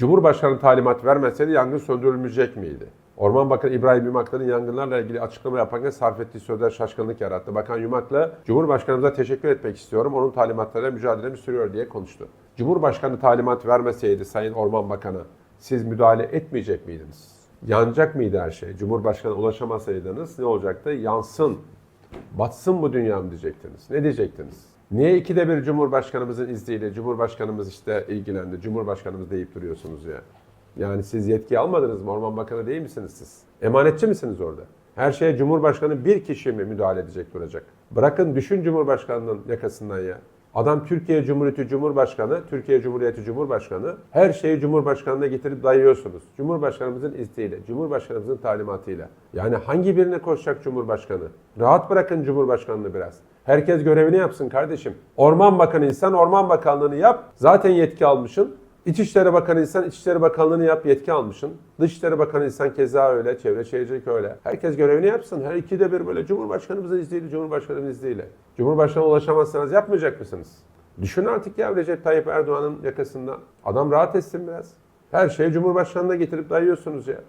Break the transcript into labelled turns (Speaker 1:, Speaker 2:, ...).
Speaker 1: Cumhurbaşkanı talimat vermeseydi yangın söndürülmeyecek miydi? Orman Bakanı İbrahim Yumaklı'nın yangınlarla ilgili açıklama yaparken sarf ettiği sözler şaşkınlık yarattı. Bakan Yumaklı, Cumhurbaşkanımıza teşekkür etmek istiyorum, onun talimatlarıyla mücadelemi sürüyor diye konuştu. Cumhurbaşkanı talimat vermeseydi Sayın Orman Bakanı, siz müdahale etmeyecek miydiniz? Yanacak mıydı her şey? Cumhurbaşkanı ulaşamasaydınız ne olacaktı? Yansın, batsın bu dünyam diyecektiniz. Ne diyecektiniz? Niye ikide bir Cumhurbaşkanımızın izniyle, Cumhurbaşkanımız işte ilgilendi, Cumhurbaşkanımız deyip duruyorsunuz ya? Yani siz yetki almadınız mı? Orman Bakanı değil misiniz siz? Emanetçi misiniz orada? Her şeye Cumhurbaşkanı bir kişi mi müdahale edecek duracak? Bırakın düşün Cumhurbaşkanının yakasından ya. Adam Türkiye Cumhuriyeti Cumhurbaşkanı, Türkiye Cumhuriyeti Cumhurbaşkanı. Her şeyi Cumhurbaşkanına getirip dayıyorsunuz. Cumhurbaşkanımızın izniyle, Cumhurbaşkanımızın talimatıyla. Yani hangi birine koşacak Cumhurbaşkanı? Rahat bırakın Cumhurbaşkanını biraz. Herkes görevini yapsın kardeşim. Orman Bakanıysan Orman Bakanlığını yap. Zaten yetki almışsın. İçişleri Bakanıysan İçişleri Bakanlığını yap, yetki almışsın. Dışişleri Bakanıysan keza öyle, Çevre Şehircilik öyle. Herkes görevini yapsın. Her ikide bir böyle Cumhurbaşkanımızın izniyle, Cumhurbaşkanımızın izniyle. Cumhurbaşkanı ulaşamazsanız yapmayacak mısınız? Düşün artık ya Recep Tayyip Erdoğan'ın yakasından. Adam rahat etsin biraz. Her şeyi Cumhurbaşkanı'na getirip dayıyorsunuz ya.